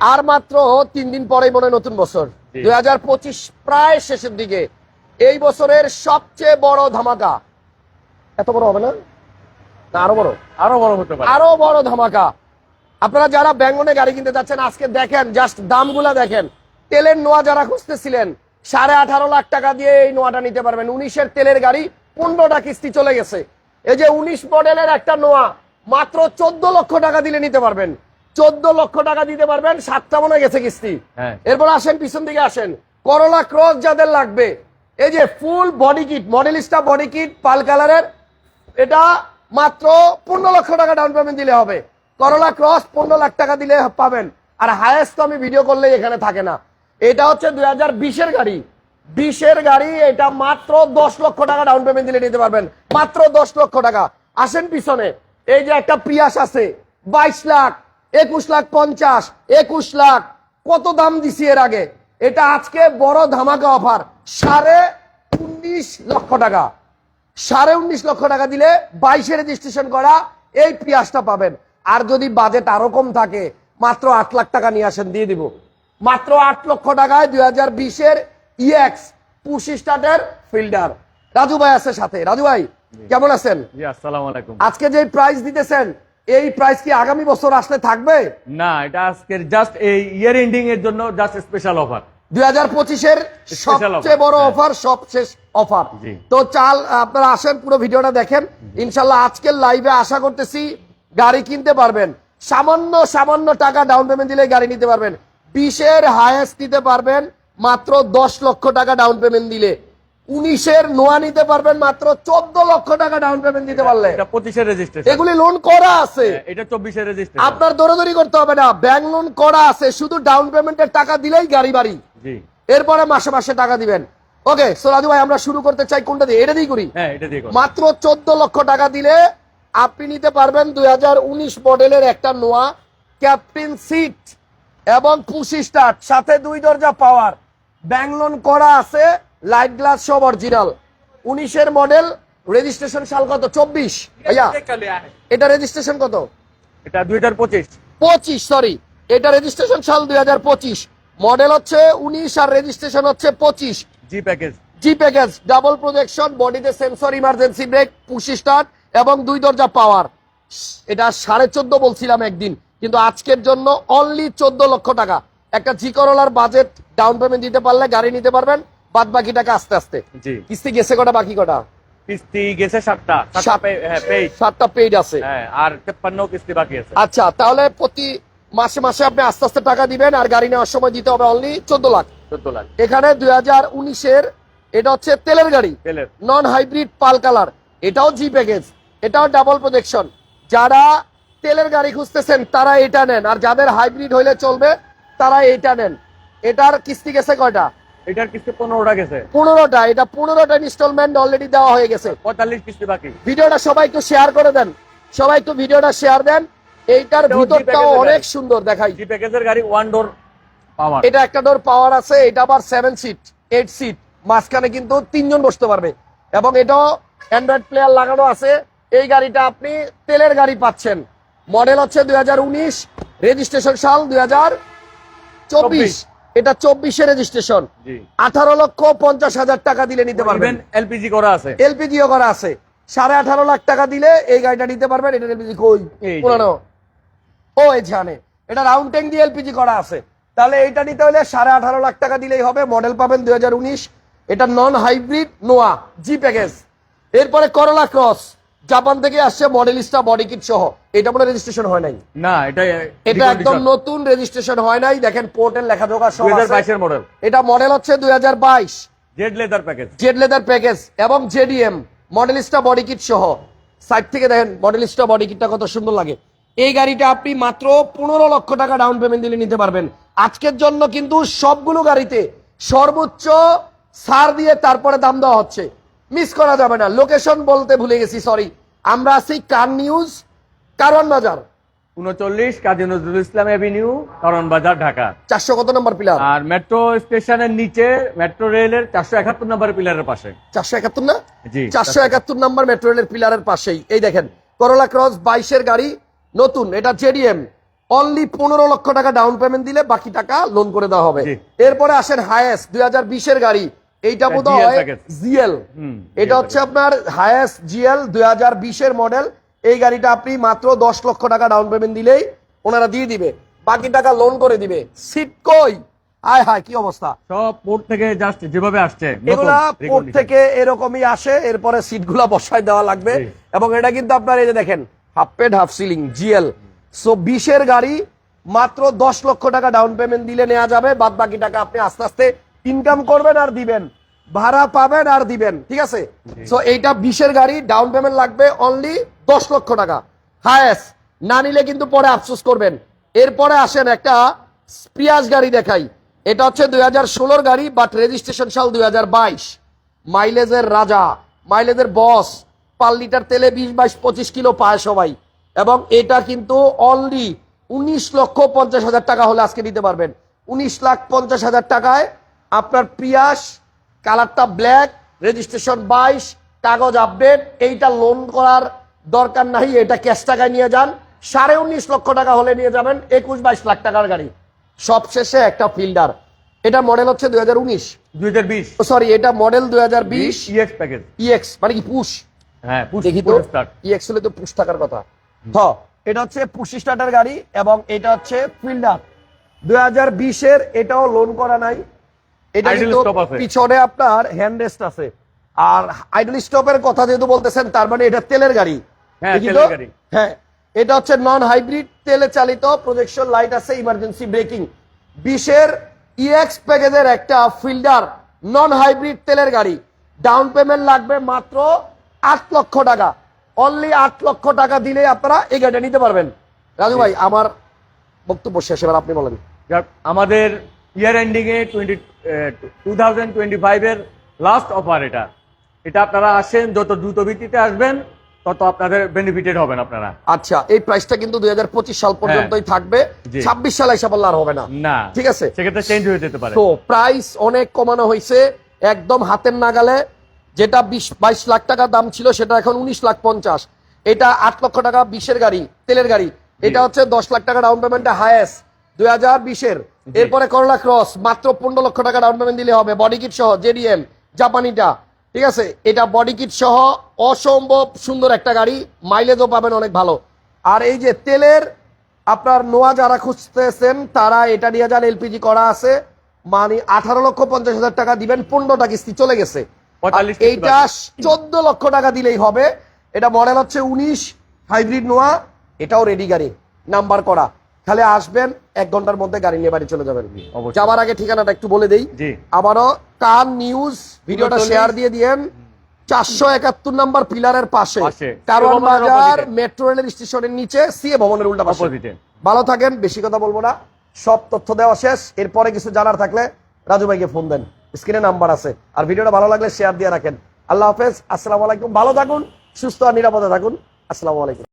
আর মাত্র তিন দিন পরেই মনে হয় নতুন বছর। দুই হাজার পঁচিশ প্রায় শেষের দিকে। এই বছরের সবচেয়ে বড় ধামাকা। এত বড় হবে না? না আরও বড়। আরও বড় হতে পারে। আরও বড় ধামাকা। আপনারা যারা ব্যাঙ্গনে গাড়ি কিনতে যাচ্ছেন আজকে দেখেন জাস্ট দামগুলা দেখেন। তেলের নোয়া যারা খুঁজতেছিলেন সাড়ে আঠারো লাখ টাকা দিয়ে এই নোয়াটা নিতে পারবেন। উনিশের তেলের গাড়ি পনেরোটা কিস্তি চলে গেছে। এই যে উনিশ মডেলের একটা নোয়া মাত্র চোদ্দ লক্ষ টাকা দিলে নিতে পারবেন। চোদ্দ লক্ষ টাকা দিতে পারবেন সাতটা মনে গেছে কিস্তি। হ্যাঁ। এরপর আসেন পিছন দিকে আসেন। করলা ক্রস যাদের লাগবে এই যে full body kit Modellista body kit pearl কালারের এটা মাত্র পনেরো লক্ষ টাকা ডাউন পেমেন্ট দিলে হবে। করলা ক্রস পনেরো লাখ টাকা দিলে পাবেন। আর হায়েস্ট তো আমি ভিডিও করলেই এখানে থাকে না। এটা হচ্ছে দুই হাজার বিশের গাড়ি। বিশের গাড়ি এটা মাত্র দশ লক্ষ টাকা ডাউন পেমেন্ট দিলে নিতে পারবেন। মাত্র দশ লক্ষ টাকা। আসেন পিছনে। এই যে একটা পিয়াস আছে বাইশ লাখ। একুশ লাখ পঞ্চাশ একুশ লাখ। কত দাম দিছি এর আগে? এটা আজকে বড় ধামাকা অফার। সাড়ে উনিশ লক্ষ টাকা। সাড়ে উনিশ লক্ষ টাকা দিলে বাইশে রেজিস্ট্রেশন করা এই পিয়াসটা পাবেন। আর যদি বাজেট আরও কম থাকে মাত্র আট লাখ টাকা নিয়ে আসেন দিয়ে দিব। মাত্র আট লক্ষ টাকায় দুই হাজার বিশের ইএক্স পুশি স্টার্টের ফিল্ডার রাজু ভাই আছে সাথে। রাজু ভাই কেমন আছেন? আজকে যে প্রাইস দিতেছেন এই প্রাইস কি আগামী বছর আসলে থাকবে? না এটা আজকের জাস্ট এই ইয়ার এন্ডিং এর জন্য জাস্ট স্পেশাল অফার দুই হাজার পঁচিশের সবচেয়ে বড়। অফার সবশেষ অফার তো চাল আপনারা আসেন পুরো ভিডিওটা দেখেন। ইনশাল্লাহ আজকের লাইভে আশা করতেছি গাড়ি কিনতে পারবেন। সামান্য সামান্য টাকা ডাউন পেমেন্ট দিলে গাড়ি নিতে পারবেন। বিশের হায়েস্ট নিতে পারবেন মাত্র দশ লক্ষ টাকা ডাউন পেমেন্ট দিলে। উনিশের নোয়া নিতে পারবেন মাত্র চোদ্দ লক্ষ টাকা ডাউন পেমেন্ট দিতে পারলে। পঁচিশের রেজিস্ট্রেশন এগুলি লোন করা আছে। এটা চব্বিশের রেজিস্ট্রেশন আপনার দৌড়াদৌড়ি করতে হবে না। ব্যাংক লোন করা আছে শুধু ডাউন পেমেন্টের টাকা দিলেই গাড়ি বাড়ি। এরপরে মাসে মাসে টাকা দিবেন। ওকে সোরাজু ভাই আমরা শুরু করতে চাই কোনটা দিয়ে? এটা দিয়ে করি? হ্যাঁ এটা দিয়ে করো। মাত্র চোদ্দ লক্ষ টাকা দিলে আপনি নিতে পারবেন দুই হাজার উনিশ মডেলের একটা নোয়া ক্যাপ্টেন সিট এবং পুশি স্টার্ট সাথে দুই দরজা পাওয়ার ব্যাংক লোন করা আছে লাইট গ্লাস সব অরিজিনাল। উনিশের মডেল রেজিস্ট্রেশন সাল কত? চব্বিশ। ভাইয়া এটা রেজিস্ট্রেশন কত? এটা দুই হাজার পঁচিশ। পঁচিশ সরি এটা রেজিস্ট্রেশন সাল দুই হাজার পঁচিশ। মডেল হচ্ছে উনিশ আর রেজিস্ট্রেশন হচ্ছে পঁচিশ। G package. G package double projection বডিতে sensor emergency brake push start এবং দুই দরজা পাওয়ার এটা সাড়ে চোদ্দ বলছিলাম একদিন কিন্তু আজকের জন্য অনলি চোদ্দ লক্ষ টাকা। একটা জি করোলার বাজেট ডাউন পেমেন্ট দিতে পারলে গাড়ি নিতে পারবেন। বাদ বাকি টাকা আস্তে আস্তে। জি। কিস্তি গেছে কটা বাকি কটা? কিস্তি গেছে সাতটা। সাতটা সাত- হ্যাঁ পেইড আছে। হ্যাঁ আর তেপ্পান্ন কিস্তি বাকি আছে। আচ্ছা তাহলে প্রতি মাসে মাসে আপনি আস্তে আস্তে টাকা দিবেন আর গাড়ি নেওয়ার সময় দিতে হবে অনলি চোদ্দ লাখ। চোদ্দ লাখ। এখানে দুই হাজার উনিশের এটা হচ্ছে তেলের গাড়ি। Non hybrid pearl colour. এটাও জি প্যাকেজ এটাও ডাবল প্রোটেকশন যারা তেলের গাড়ি খুঁজতেছেন তারা এটা নেন। আর যাদের হাইব্রিড হইলে চলবে তারা এটা নেন। এটার কিস্তি গেছে কয়টা? এটার কিস্তি পনেরোটা গেছে। পনেরোটা এটা পনেরোটা ইনস্টলমেন্ট অলরেডি দেওয়া হয়ে গেছে। পঁয়তাল্লিশ কিস্তি বাকি। ভিডিওটা সবাই একটু শেয়ার করে দেন। সবাই একটু ভিডিওটা শেয়ার দেন। এইটার ভিতরটাও অনেক সুন্দর দেখাই। জি প্যাকেজের গাড়ি ওয়ান ডোর পাওয়ার এটা একটা ডোর পাওয়ার আছে এটা আবার সেভেন সিট এইট সিট মাঝখানে কিন্তু তিনজন বসতে পারবে। এবং এটাও অ্যান্ড্রয়েড প্লেয়ার লাগানো আছে। এই গাড়িটা আপনি তেলের গাড়ি পাচ্ছেন। মডেল হচ্ছে দুই হাজার উনিশ রেজিস্ট্রেশন সাল দুই চব্বিশ। এটা চব্বিশে রেজিস্ট্রেশন আঠারো লক্ষ পঞ্চাশ হাজার টাকা দিলে নিতে পারবেন। এলপিজি করা আছে। এলপিজিও করা আছে। সাড়ে আঠারো লাখ টাকা দিলে এই গাড়িটা নিতে পারবেন। এটা এলপিজি কই? পুরানো। ও এই জানে এটা রাউন্ড ট্যাঙ্ক দিয়ে এলপিজি করা আছে। তাহলে এটা নিতে হলে সাড়ে আঠারো লাখ টাকা দিলেই হবে। মডেল পাবেন দুই হাজার উনিশ। এটা নন হাইব্রিড নোয়া জি প্যাকেজ এরপরে করলা ক্রস জাপান থেকে আসছে মডেলিস্টা বডি কিট সহ। এটা মনে রেজিস্ট্রেশন হয় নাই। না এটা এটা একদম নতুন রেজিস্ট্রেশন হয় নাই। দেখেন পোর্টের লেখা দুই হাজার আছে। বাইশের মডেল এটা মডেল হচ্ছে দুই হাজার বাইশ। Z leather package Z leather package এবং জেডিএম মডেলিস্টা বডি কিট সহ। সাইড থেকে দেখেন মডেলিস্টা বডি কিটটা কত সুন্দর লাগে। এই গাড়িটা আপনি মাত্র পনেরো লক্ষ টাকা ডাউন পেমেন্ট দিলে নিতে পারবেন। আজকের জন্য কিন্তু সবগুলো গাড়িতে সর্বোচ্চ ছাড় দিয়ে তারপরে দাম দেওয়া হচ্ছে। মিস করা যাবে না। লোকেশন বলতে ভুলে গেছি সরি আমরা আছি কার নিউজ কারণ বাজার। উনচল্লিশ কাজী নজরুল ইসলাম এভিনিউ করণ বাজার ঢাকা। চারশো কত নম্বর পিলার? আর মেট্রো স্টেশনের নিচে মেট্রো রেলের চারশো একাত্তর নম্বর পিলারের পাশে। চারশো একাত্তর না? জি চারশো একাত্তর নাম্বার মেট্রো রেলের পিলারের পাশেই। এই দেখেন করোলা ক্রস বাইশের গাড়ি নতুন এটা জেডিএম অনলি পনেরো লক্ষ টাকা ডাউন পেমেন্ট দিলে বাকি টাকা লোন করে দেওয়া হবে। এরপরে আসেন হায়েস্ট দুই হাজার বিশের গাড়ি। এইটা বোধ হয় জিএল এটা হচ্ছে আপনার হায়েস্ট জিএল দুই হাজার বিশের মডেল। এই গাড়িটা আপনি মাত্র দশ লক্ষ টাকা ডাউন পেমেন্ট দিলেই ওনারা দিয়ে দিবে। বাকি টাকা লোন করে দিবে। সিট কই? আয় হায় কি অবস্থা? সব পোর্ট থেকে জাস্ট যেভাবে আসছে এগুলা পোর্ট থেকে এরকমই আসে এরপরে সিটগুলা বসায় দেওয়া লাগবে। এবং এটা কিন্তু আপনার এই যে দেখেন half paid half ceiling GL. So বিশের গাড়ি মাত্র দশ লক্ষ টাকা ডাউন পেমেন্ট দিলে নেওয়া যাবে। বাদ বাকি টাকা আপনি আস্তে আস্তে ইনকাম করবেন আর দিবেন। ভাড়া পাবেন আর দিবেন ঠিক আছে? সো এইটা বিশের গাড়ি ডাউন পেমেন্ট লাগবে অনলি দশ লক্ষ টাকা। হায়েস্ট না নিলে কিন্তু পরে আফসোস করবেন। এরপরে আসেন একটা পিয়াজ গাড়ি দেখাই। এটা হচ্ছে দুই হাজার ষোলোর গাড়ি বাট রেজিস্ট্রেশন সাল দুই হাজার বাইশ। মাইলেজের রাজা মাইলেজের বস পার লিটার তেলে বিশ বাইশ পঁচিশ কিলো পায় সবাই। এবং এটা কিন্তু অনলি উনিশ লক্ষ পঞ্চাশ হাজার টাকা হলে আজকে দিতে পারবেন। উনিশ লাখ পঞ্চাশ হাজার টাকায় আপনার প্রিয়াস কালারটা ব্ল্যাক রেজিস্ট্রেশন বাইশ কাগজ আপডেট এইটা লোন করার দরকার নাই এটা ক্যাশ টাকায় নিয়ে যান। সাড়ে উনিশ লক্ষ টাকা হলে নিয়ে যাবেন একুশ বাইশ লাখ টাকার গাড়ি। সবশেষে একটা ফিল্ডার এটা মডেল হচ্ছে দুই হাজার উনিশ। 2020 সরি এটা মডেল দুই হাজার বিশ। ইএক্স প্যাকেজ ইএক্স মানে কি পুশ হ্যাঁ দেখি তো ইএক্স হলে তো পুশ থাকার কথা। হ এটা হচ্ছে পুশ স্টার্টার গাড়ি এবং এটা হচ্ছে ফিল্ডার দুই হাজার বিশের এটাও লোন করা নাই। এটা কিন্তু পিছনে আপনার হ্যান্ড রেস্ট আছে। আর আইডল স্টপের কথা যেহেতু বলতেছেন তার মানে এটা তেলের গাড়ি। হ্যাঁ? তেলের গাড়ি। হ্যাঁ এটা হচ্ছে নন হাইব্রিড তেলে চালিত প্রজেকশন লাইট আছে ইমার্জেন্সি ব্রেকিং বিশের ইএক্স প্যাকেজের একটা ফিল্ডার নন হাইব্রিড তেলের গাড়ি। ডাউন পেমেন্ট লাগবে মাত্র আট লক্ষ টাকা। অনলি আট লক্ষ টাকা দিলে আপনারা এই গাড়িটা নিতে পারবেন। রাজু ভাই আমার বক্তব্য শেষ এবার আপনি বলেন। আমাদের ইয়ার এন্ডিং এ টোয়েন্টি টু থাউজেন্ড টোয়েন্টি ফাইভের লাস্ট অফার এটা আপনারা আসেন যত দ্রুত ভিত্তিতে আসবেন তত আপনাদের বেনিফিটেড হবেন আপনারা। আচ্ছা এই প্রাইসটা কিন্তু দুই হাজার পঁচিশ সাল পর্যন্তই থাকবে। ছাব্বিশ সাল বললে আর হবে না। না ঠিক আছে? সেক্ষেত্রে চেঞ্জ হয়ে যেতে পারে। তো প্রাইস অনেক কমানো হয়েছে একদম হাতের নাগালে। যেটা বিশ বাইশ লাখ টাকা দাম ছিল সেটা এখন উনিশ লাখ পঞ্চাশ। এটা আট লক্ষ টাকা বিশের গাড়ি তেলের গাড়ি। এটা হচ্ছে দশ লাখ টাকা ডাউন পেমেন্টটা হায়েস্ট দুই হাজার বিশের। এরপরে করলা ক্রস মাত্র পনেরো লক্ষ টাকা ডাউন পেমেন্ট দিলে হবে। বডি কিট সহ জেডিএম জাপানিটা ঠিক আছে? এটা বডি কিট সহ অসম্ভব সুন্দর একটা গাড়ি মাইলেজও পাবেন অনেক ভালো। আর এই যে তেলের আপনার নোয়া যারা খুঁজতেছেন তারা এটা নিয়ে যান এলপিজি করা আছে। মানে আঠারো লক্ষ পঞ্চাশ হাজার টাকা দিবেন পনেরোটা কিস্তি চলে গেছে। আর 45 কিস্তি এইটা চোদ্দ লক্ষ টাকা দিলেই হবে। এটা মডেল হচ্ছে উনিশ হাইব্রিড নোয়া এটাও রেডি গাড়ি নাম্বার করা। তাহলে আসবেন এক ঘণ্টার মধ্যে গাড়ি নিয়ে বাড়ি চলে যাবেন। যাবার আগে ঠিকানাটা একটু বলে দেই। জি। আবারও কান নিউজ ভিডিওটা শেয়ার দিয়ে দিয়েন। চারশো একাত্তর নাম্বার পিলারের পাশে। ভবনের বাজার। মেট্রো রেলের স্টেশনের নিচে সিএ ভবনের উল্টা পাশে। ভালো থাকেন বেশি কথা বলব না। সব তথ্য দেওয়া শেষ। এরপরে কিছু জানার থাকলে রাজু ভাইকে ফোন দেন। স্ক্রিনে নাম্বার আছে। আর ভিডিওটা ভালো লাগলে শেয়ার দিয়ে রাখেন। আল্লাহ হাফেজ আসসালামু আলাইকুম। ভালো থাকুন সুস্থ আর নিরাপদে থাকুন। আসসালামু আলাইকুম।